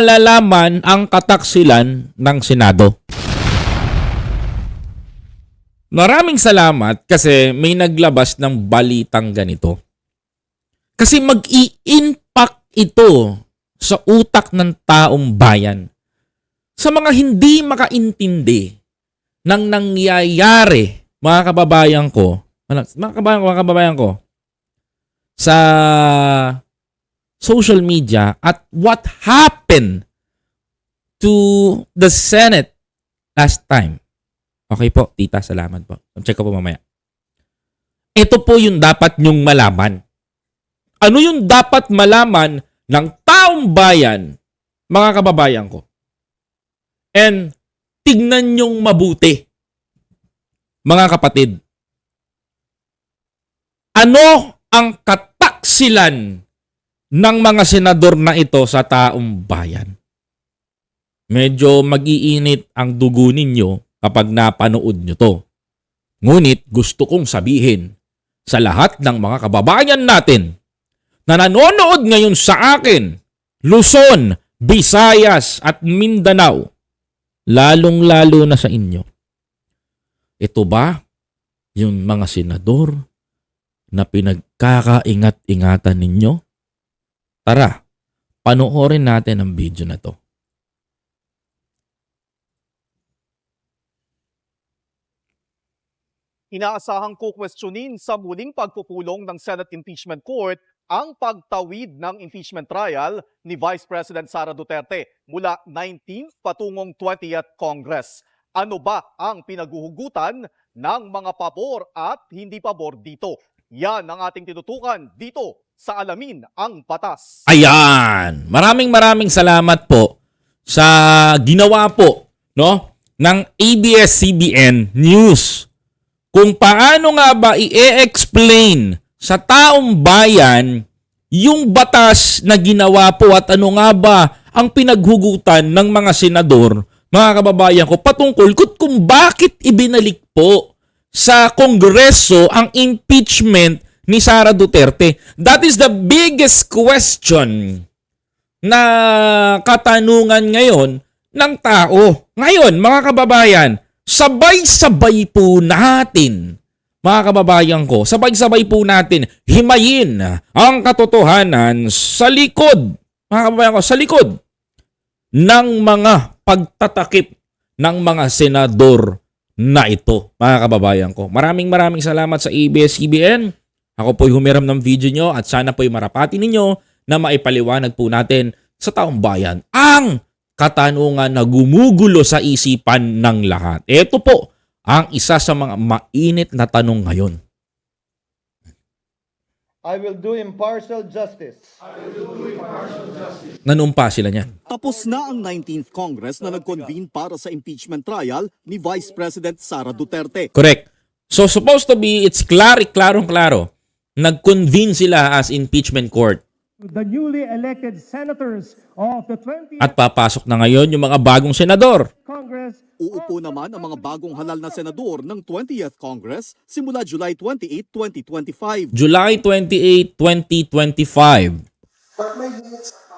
malalaman ang kataksilan ng Senado. Maraming salamat kasi may naglabas ng balitang ganito. Kasi mag-i-impact ito sa utak ng taong bayan. Sa mga hindi makaintindi ng nangyayari, mga kababayan ko, mga kababayan ko, mga kababayan ko, sa social media at what happened to the Senate last time. Okay po, tita, salamat po. Check ko po mamaya. Ito po yung dapat nyong malaman. Ano yung dapat malaman ng taong bayan, mga kababayan ko? And tignan nyong mabuti, mga kapatid. Ano ang kataksilan ng mga senador na ito sa taong bayan? Medyo mag-iinit ang dugo ninyo kapag napanood nyo to. Ngunit gusto kong sabihin sa lahat ng mga kababayan natin na nanonood ngayon sa akin, Luzon, Visayas at Mindanao, lalong-lalo na sa inyo. Ito ba yung mga senador na pinagkakaingat-ingatan ninyo? Tara, panoorin natin ang video na to. Inaasahang kukwestiyonin sa muling pagpupulong ng Senate Impeachment Court ang pagtawid ng impeachment trial ni Vice President Sara Duterte mula 19th patungong 20th Congress. Ano ba ang pinaguhugutan ng mga pabor at hindi pabor dito? Yan ang ating tinutukan dito sa Alamin ang Batas. Ayan. Maraming maraming salamat po sa ginawa po no ng ABS-CBN News. Kung paano nga ba i-explain sa taong bayan yung batas na ginawa po at ano nga ba ang pinaghugutan ng mga senador, mga kababayan ko, patungkol kung bakit ibinalik po sa Kongreso ang impeachment ni Sara Duterte. That is the biggest question na katanungan ngayon ng tao. Ngayon, mga kababayan, sabay-sabay po natin, mga kababayan ko, sabay-sabay po natin himayin ang katotohanan sa likod, mga kababayan ko, sa likod ng mga pagtatakip ng mga senador na ito, mga kababayan ko. Maraming maraming salamat sa ABS-CBN. Ako po'y humiram ng video nyo at sana po'y marapati ninyo na maipaliwanag po natin sa taong bayan ang katanungan na gumugulo sa isipan ng lahat. Ito po ang isa sa mga mainit na tanong ngayon. I will do impartial justice. Nanumpa sila niyan. Tapos na ang 19th Congress na nag-convene para sa impeachment trial ni Vice President Sara Duterte. Correct. So supposed to be, it's klaro, klarong klaro. Nag-convene sila as impeachment court. the newly elected senators of the 20th At papasok na ngayon yung mga bagong senador. Congress Uupo naman ang mga bagong halal na senador ng 20th Congress simula July 28, 2025. July 28, 2025.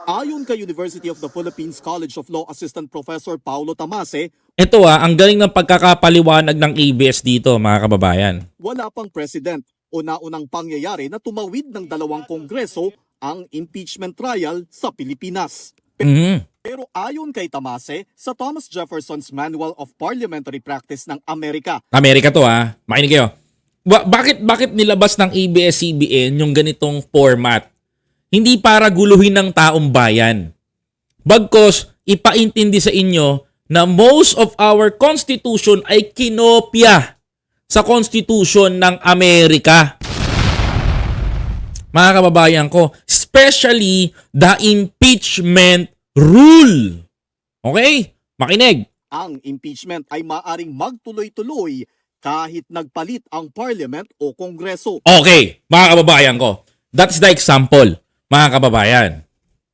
Ayon kay University of the Philippines College of Law Assistant Professor Paulo Tamase, Ito ah, ang galing ng pagkakapaliwanag ng ABS dito mga kababayan. wala pang president o naunang pangyayari na tumawid ng dalawang kongreso ang impeachment trial sa Pilipinas. Mhm. Pero ayon kay Tamase, sa Thomas Jefferson's Manual of Parliamentary Practice ng Amerika, Amerika to ha. Makinig kayo. Ba- bakit bakit nilabas ng ABS-CBN yung ganitong format? Hindi para guluhin ng taong bayan. Bagkos ipaintindi sa inyo na most of our constitution ay kinopya sa constitution ng Amerika. Mga kababayan ko, especially the impeachment rule. Okay? Makinig. ang impeachment ay maaring magtuloy-tuloy kahit nagpalit ang parliament o kongreso. Okay, mga kababayan ko. That's the example, mga kababayan.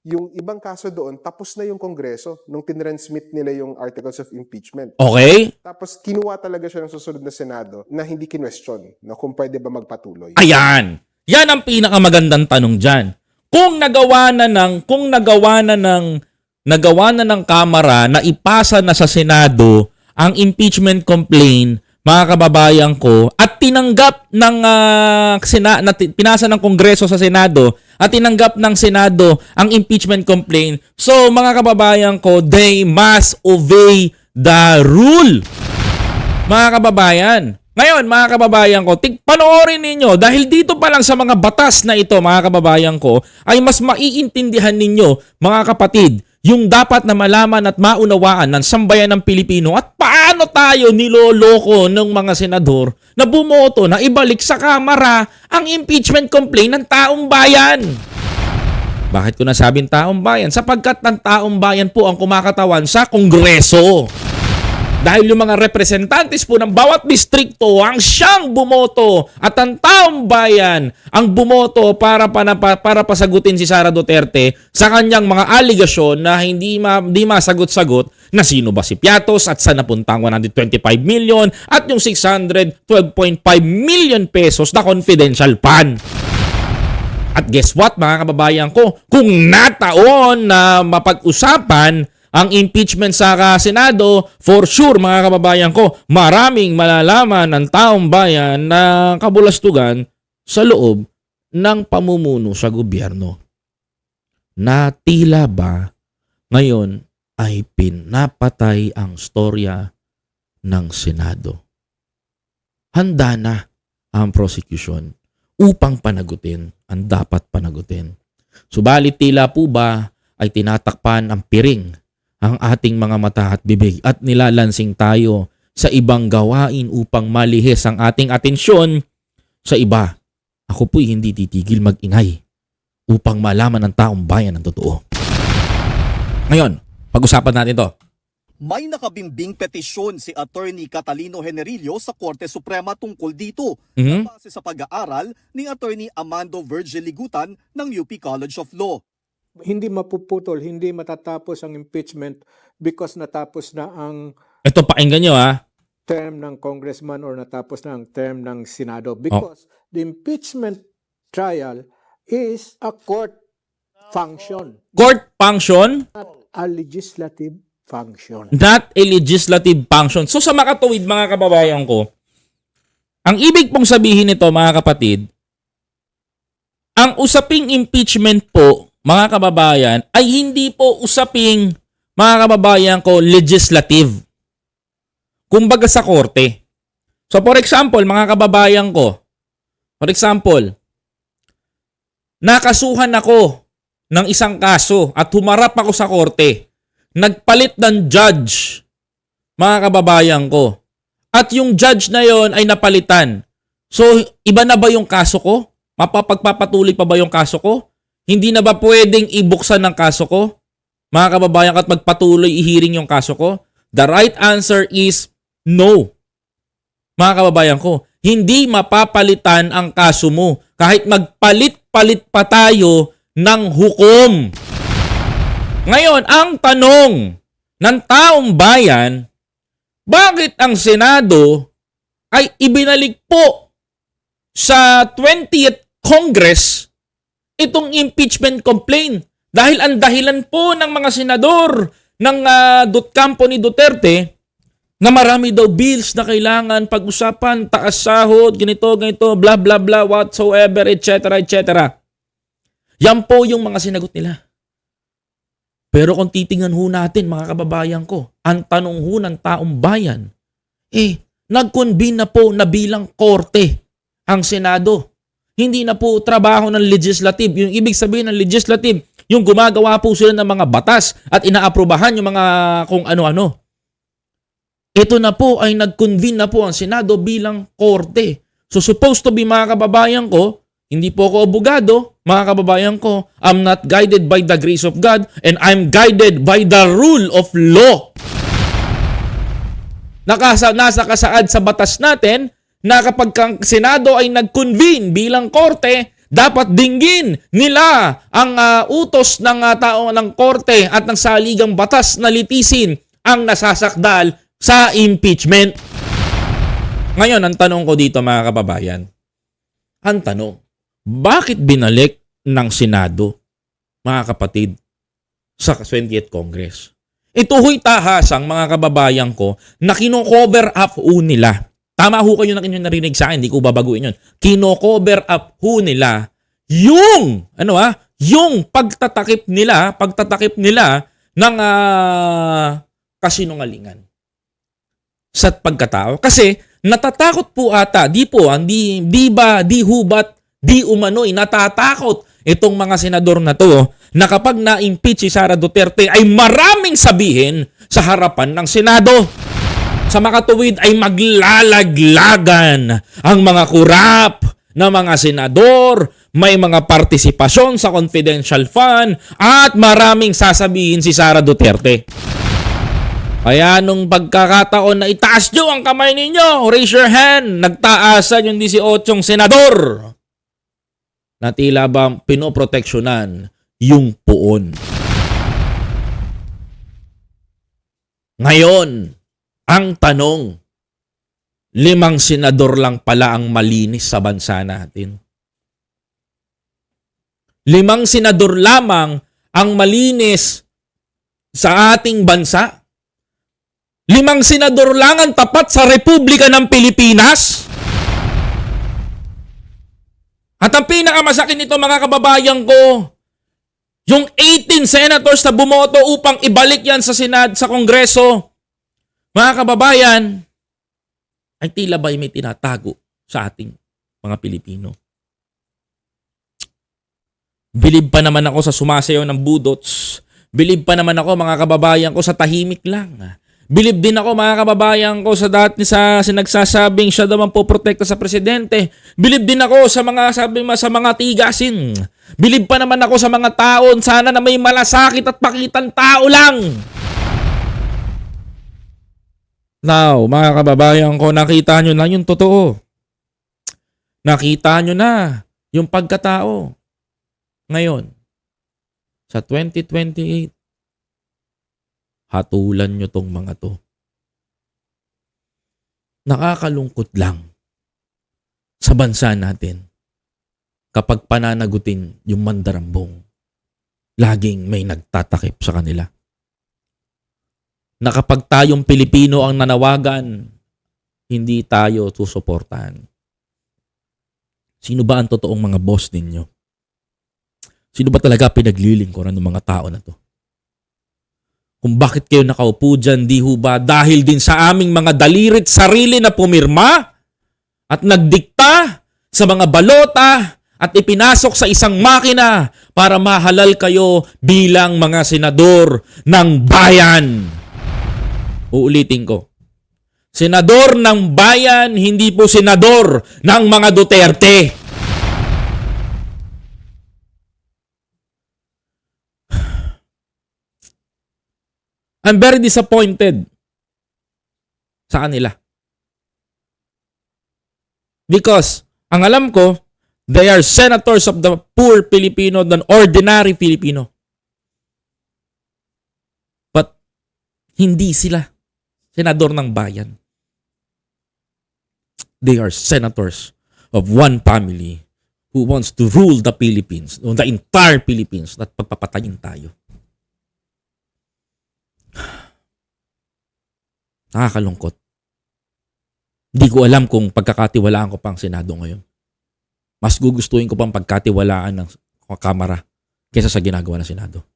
Yung ibang kaso doon, tapos na yung Kongreso nung tinransmit nila yung articles of impeachment. Okay? Tapos kinuha talaga siya ng susunod na Senado na hindi kinwestiyon na kung pwede ba magpatuloy. Ayan. Yan ang pinakamagandang tanong dyan. Kung nagawa na ng, kung nagawa na ng, nagawa na ng Kamara na ipasa na sa Senado ang impeachment complaint mga kababayan ko at tinanggap ng ah, sena, na, pinasa ng Kongreso sa Senado at tinanggap ng Senado ang impeachment complaint. So mga kababayan ko, they must obey the rule mga kababayan. Ngayon, mga kababayan ko, tig panoorin ninyo dahil dito pa lang sa mga batas na ito, mga kababayan ko, ay mas maiintindihan ninyo, mga kapatid, yung dapat na malaman at maunawaan ng sambayan ng Pilipino at paano tayo niloloko ng mga senador na bumoto na ibalik sa Kamara ang impeachment complaint ng taong bayan. Bakit ko nasabing taong bayan? Sapagkat ng taong bayan po ang kumakatawan sa Kongreso. Dahil yung mga representantes po ng bawat distrikto ang siyang bumoto at ang taong bayan ang bumoto para, para, para pasagutin si Sara Duterte sa kanyang mga aligasyon na hindi, ma, hindi masagot-sagot na sino ba si Piatos at saan napunta ang 125 million at yung 612.5 million pesos na confidential fund. At guess what mga kababayan ko? Kung nataon na mapag-usapan ang impeachment sa Senado, for sure mga kababayan ko, maraming malalaman ng taong bayan na kabulastugan sa loob ng pamumuno sa gobyerno. Na tila ba ngayon ay pinapatay ang storya ng Senado. Handa na ang prosecution upang panagutin ang dapat panagutin. Subalit tila po ba ay tinatakpan ang piring ang ating mga mata at bibig at nilalansing tayo sa ibang gawain upang malihis ang ating atensyon sa iba. Ako po'y hindi titigil magingay upang malaman ng taong bayan ang totoo. Ngayon, pag-usapan natin to. May nakabimbing petisyon si Attorney Catalino Generillo sa Korte Suprema tungkol dito Mhm. base sa pag-aaral ni Attorney Amando Virgil Ligutan ng UP College of Law. Hindi mapuputol, hindi matatapos ang impeachment because natapos na ang Ito, pakinggan nyo ha. term ng congressman or natapos na ang term ng Senado because the impeachment trial is a court function, Court function, a legislative function. not a legislative function. So sa makatuwid mga kababayan ko, ang ibig pong sabihin nito mga kapatid, ang usaping impeachment po mga kababayan ay hindi po usaping mga kababayan ko legislative. Kumbaga sa korte. So for example, mga kababayan ko, for example, nakasuhan ako ng isang kaso at humarap ako sa korte nagpalit ng judge, mga kababayan ko. At yung judge na yon ay napalitan. So, iba na ba yung kaso ko? Mapapagpapatuloy pa ba yung kaso ko? Hindi na ba pwedeng ibuksan ng kaso ko? Mga kababayan at magpatuloy i-hearing yung kaso ko? The right answer is no. Mga kababayan ko, hindi mapapalitan ang kaso mo kahit magpalit-palit pa tayo ng hukom. Ngayon, ang tanong ng taong bayan, bakit ang Senado ay ibinalik po sa 20th Congress itong impeachment complaint? Dahil ang dahilan po ng mga senador ng uh, Campo ni Duterte na marami daw bills na kailangan pag-usapan, taas sahod, ganito, ganito, blah, blah, blah, whatsoever, etc., etc. Yan po yung mga sinagot nila. Pero kung titingnan ho natin mga kababayan ko, ang tanong ho ng taong bayan, eh, nag-convene na po na bilang korte ang Senado. Hindi na po trabaho ng legislative. Yung ibig sabihin ng legislative, yung gumagawa po sila ng mga batas at inaaprobahan yung mga kung ano-ano. Ito na po ay nag-convene na po ang Senado bilang korte. So supposed to be mga kababayan ko, hindi po ako abogado, mga kababayan ko. I'm not guided by the grace of God and I'm guided by the rule of law. Nakasa, nasa kasaad sa batas natin na kapag ang Senado ay nag-convene bilang korte, dapat dinggin nila ang uh, utos ng uh, tao ng korte at ng saligang batas na litisin ang nasasakdal sa impeachment. Ngayon, ang tanong ko dito mga kababayan, ang tanong, bakit binalik ng Senado, mga kapatid, sa 20th Congress. Ito ho'y tahasang mga kababayan ko na kino-cover up nila. Tama ho kayo na inyong narinig sa akin, hindi ko babaguhin yun. Kino-cover up ho nila yung, ano ah, yung pagtatakip nila, pagtatakip nila ng ah, kasinungalingan sa pagkatao. Kasi natatakot po ata, di po, hindi, di ba, di hubat, di umano'y natatakot itong mga senador na to na kapag na-impeach si Sara Duterte ay maraming sabihin sa harapan ng Senado. Sa makatuwid ay maglalaglagan ang mga kurap na mga senador, may mga partisipasyon sa confidential fund, at maraming sasabihin si Sara Duterte. Kaya nung pagkakataon na itaas nyo ang kamay ninyo, raise your hand, nagtaasan yung 18 senador na tila ba pinoproteksyonan yung puon. Ngayon, ang tanong, limang senador lang pala ang malinis sa bansa natin. Limang senador lamang ang malinis sa ating bansa. Limang senador lang ang tapat sa Republika ng Pilipinas. At ang pinakamasakit nito mga kababayan ko, yung 18 senators na bumoto upang ibalik yan sa Senad, sa Kongreso, mga kababayan, ay tila ba may tinatago sa ating mga Pilipino. Bilib pa naman ako sa sumasayaw ng budots. Bilib pa naman ako mga kababayan ko sa tahimik lang. Bilib din ako mga kababayan ko sa dati sa sinagsasabing siya daw ang poprotekta sa presidente. Bilib din ako sa mga sabi mo sa mga tigasin. Bilib pa naman ako sa mga taon sana na may malasakit at pakitang tao lang. Now, mga kababayan ko, nakita nyo na yung totoo. Nakita nyo na yung pagkatao. Ngayon, sa 2028, hatulan nyo tong mga to. Nakakalungkot lang sa bansa natin kapag pananagutin yung mandarambong. Laging may nagtatakip sa kanila. Na kapag tayong Pilipino ang nanawagan, hindi tayo susuportahan. Sino ba ang totoong mga boss ninyo? Sino ba talaga pinaglilingkuran ng mga tao na to? Kung bakit kayo nakaupo dyan, di ho ba dahil din sa aming mga dalirit sarili na pumirma at nagdikta sa mga balota at ipinasok sa isang makina para mahalal kayo bilang mga senador ng bayan. Uulitin ko. Senador ng bayan, hindi po senador ng mga Duterte. I'm very disappointed sa kanila. Because, ang alam ko, they are senators of the poor Filipino than ordinary Filipino. But, hindi sila senador ng bayan. They are senators of one family who wants to rule the Philippines, the entire Philippines, at pagpapatayin tayo. Nakakalungkot. Hindi ko alam kung pagkakatiwalaan ko pang Senado ngayon. Mas gugustuhin ko pang pagkatiwalaan ng Kamara kaysa sa ginagawa ng Senado.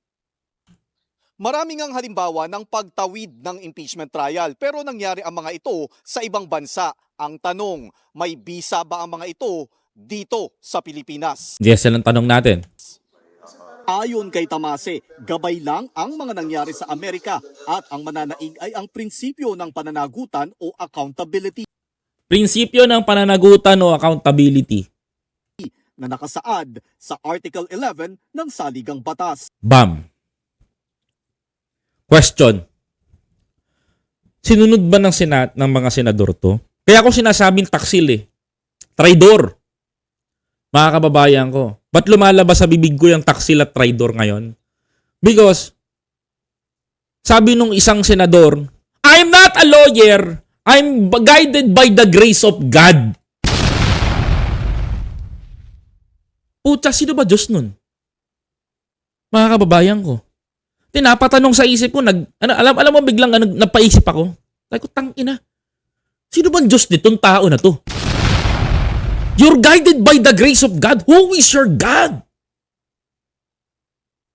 Maraming ang halimbawa ng pagtawid ng impeachment trial pero nangyari ang mga ito sa ibang bansa. Ang tanong, may bisa ba ang mga ito dito sa Pilipinas? Yes, yan ang tanong natin. Ayon kay Tamase, gabay lang ang mga nangyari sa Amerika at ang mananaig ay ang prinsipyo ng pananagutan o accountability Prinsipyo ng pananagutan o accountability. na nakasaad sa Article 11 ng Saligang Batas. Bam. Question. Sinunod ba ng senat ng mga senador to? Kaya ako sinasabing taksil eh. Traidor. Mga kababayan ko. Ba't lumalabas sa bibig ko yung taksil at traidor ngayon? Because, sabi nung isang senador, I'm not a lawyer. I'm guided by the grace of God. Puta, sino ba Diyos nun? Mga kababayan ko. Tinapatanong sa isip ko, nag, ano, alam, alam mo biglang ano, napaisip ako. Sabi ko, tangina. Sino bang Diyos nitong tao na to? You're guided by the grace of God. Who is your God?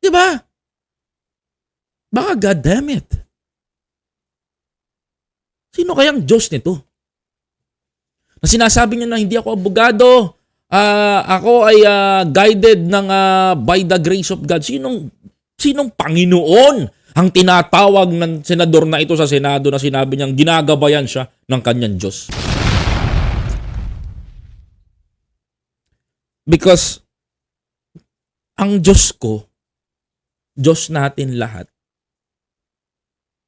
Di ba? Baka God damn it. Sino kayang Diyos nito? Na sinasabi niya na hindi ako abogado, ah, ako ay ah, guided ng ah, by the grace of God. Sinong sinong Panginoon ang tinatawag ng senador na ito sa Senado na sinabi niyang ginagabayan siya ng kanyang Diyos? Because ang Diyos ko, Diyos natin lahat,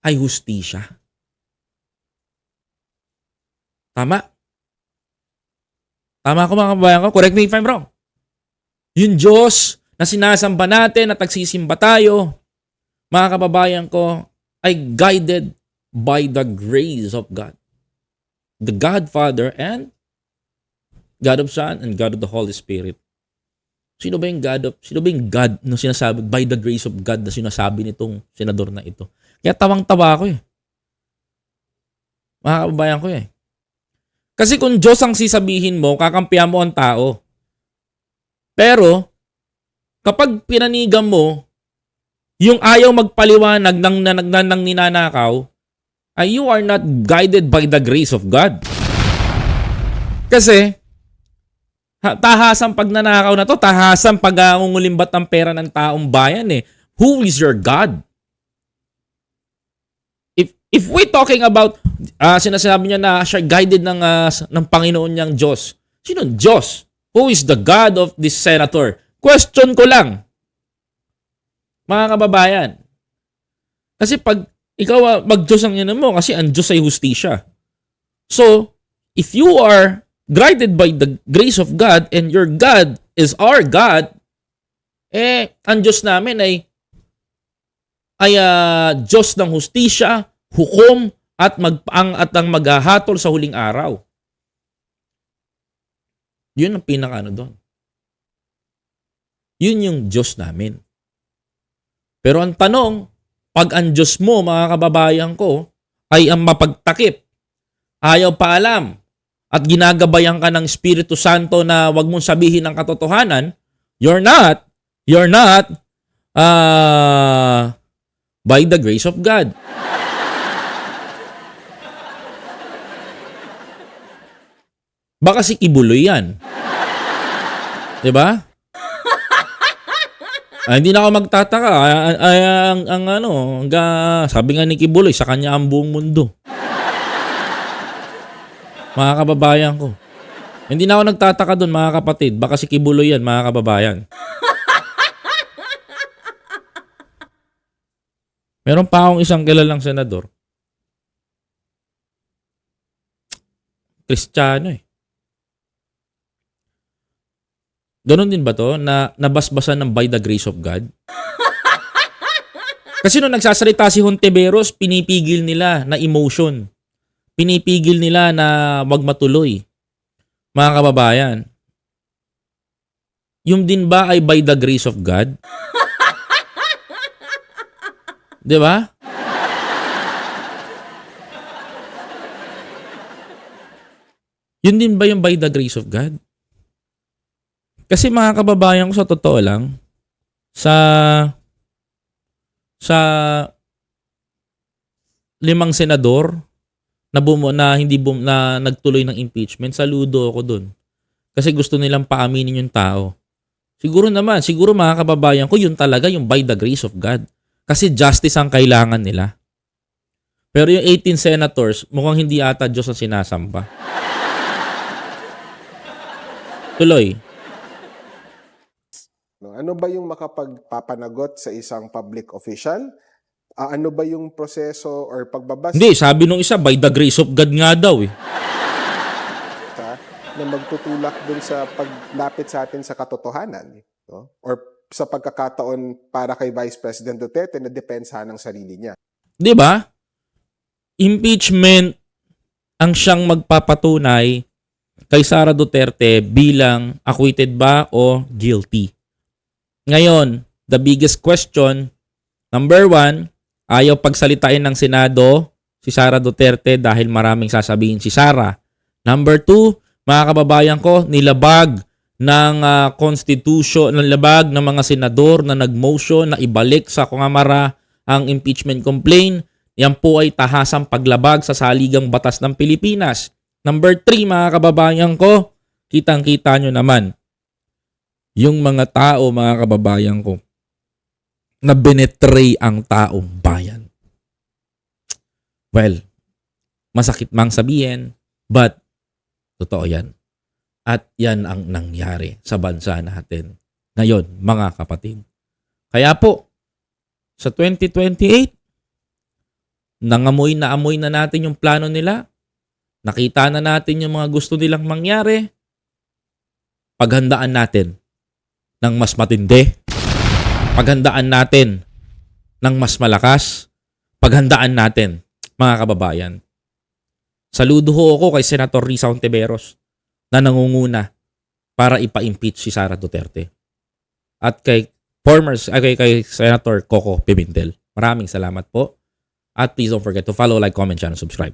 ay hustisya. Tama? Tama ako mga kababayan ko. Correct me if I'm wrong. Yung Diyos na sinasamba natin at nagsisimba tayo, mga kababayan ko, ay guided by the grace of God. The Godfather and God of Son and God of the Holy Spirit. Sino ba yung God of, sino ba yung God na sinasabi, by the grace of God na sinasabi nitong senador na ito? Kaya tawang-tawa ako eh. Mga kababayan ko eh. Kasi kung Diyos ang sisabihin mo, kakampihan mo ang tao. Pero, kapag pinanigan mo, yung ayaw magpaliwanag ng, ng, ng, ng ninanakaw, ay you are not guided by the grace of God. Kasi, ha, tahasan pag nanakaw na to, tahasan pag uh, ungulimbat ng pera ng taong bayan eh. Who is your God? If if we talking about ah sinasabi niya na siya guided ng ah, ng Panginoon niyang Diyos. Sino Diyos? Who is the God of this senator? Question ko lang. Mga kababayan. Kasi pag ikaw ah, mag-Diyos ang yan mo kasi ang Diyos ay hustisya. So, if you are guided by the grace of God and your God is our God, eh, ang Diyos namin ay ay ah, Diyos ng hustisya, hukom, at mag ang at ang maghahatol sa huling araw. Yun ang pinaka ano doon. Yun yung Diyos namin. Pero ang tanong, pag ang Diyos mo, mga kababayan ko, ay ang mapagtakip, ayaw pa alam, at ginagabayan ka ng Espiritu Santo na wag mong sabihin ang katotohanan, you're not, you're not, uh, by the grace of God. Baka si Kibuloy yan. 'Di ba? Ah, hindi na ako magtataka. Ay, ay, ang, ang ano, ang, ah, sabi nga ni Kibuloy, sa kanya ang buong mundo. Mga kababayan ko. Hindi na ako nagtataka doon, mga kapatid. Baka si Kibuloy yan, mga kababayan. Meron pa akong isang kilalang senador. Kristiyano eh. Ganon din ba to na nabasbasan ng by the grace of God? Kasi nung nagsasalita si Hontiveros, pinipigil nila na emotion. Pinipigil nila na wag matuloy. Mga kababayan, yung din ba ay by the grace of God? 'Di ba? Yun din ba yung by the grace of God? Kasi mga kababayan ko sa totoo lang, sa sa limang senador na bumo na hindi bum, na nagtuloy ng impeachment, saludo ako doon. Kasi gusto nilang paaminin yung tao. Siguro naman, siguro mga kababayan ko, yun talaga yung by the grace of God. Kasi justice ang kailangan nila. Pero yung 18 senators, mukhang hindi ata Diyos ang sinasamba. Tuloy. No, ano ba yung makapagpapanagot sa isang public official? Ah, ano ba yung proseso or pagbabasa Hindi, sabi nung isa, by the grace of God nga daw eh. na magtutulak dun sa paglapit sa atin sa katotohanan? No? Or sa pagkakataon para kay Vice President Duterte na depensa ng sarili niya. Di ba? Impeachment ang siyang magpapatunay kay Sara Duterte bilang acquitted ba o guilty. Ngayon, the biggest question Number one, ayaw pagsalitain ng Senado si Sara Duterte dahil maraming sasabihin si Sara. Number two, mga kababayan ko, nilabag ng ah, constitution, nilabag ng mga senador na nag-motion na ibalik sa Kamara ang impeachment complaint. Yan po ay tahasang paglabag sa saligang batas ng Pilipinas. Number three, mga kababayan ko, kitang-kita nyo naman, yung mga tao, mga kababayan ko, na binetray ang taong bayan. Well, masakit mang sabihin, but totoo yan. At yan ang nangyari sa bansa natin. Ngayon, mga kapatid. Kaya po, sa 2028, nangamoy na amoy na natin yung plano nila. Nakita na natin yung mga gusto nilang mangyari. Paghandaan natin ng mas matindi. Paghandaan natin ng mas malakas. Paghandaan natin, mga kababayan. Saludo ho ako kay Senator Risa Ontiveros na nangunguna para ipa-impeach si Sara Duterte. At kay former ay kay, kay Senator Coco Pimentel. Maraming salamat po. At please don't forget to follow, like, comment, share, and subscribe.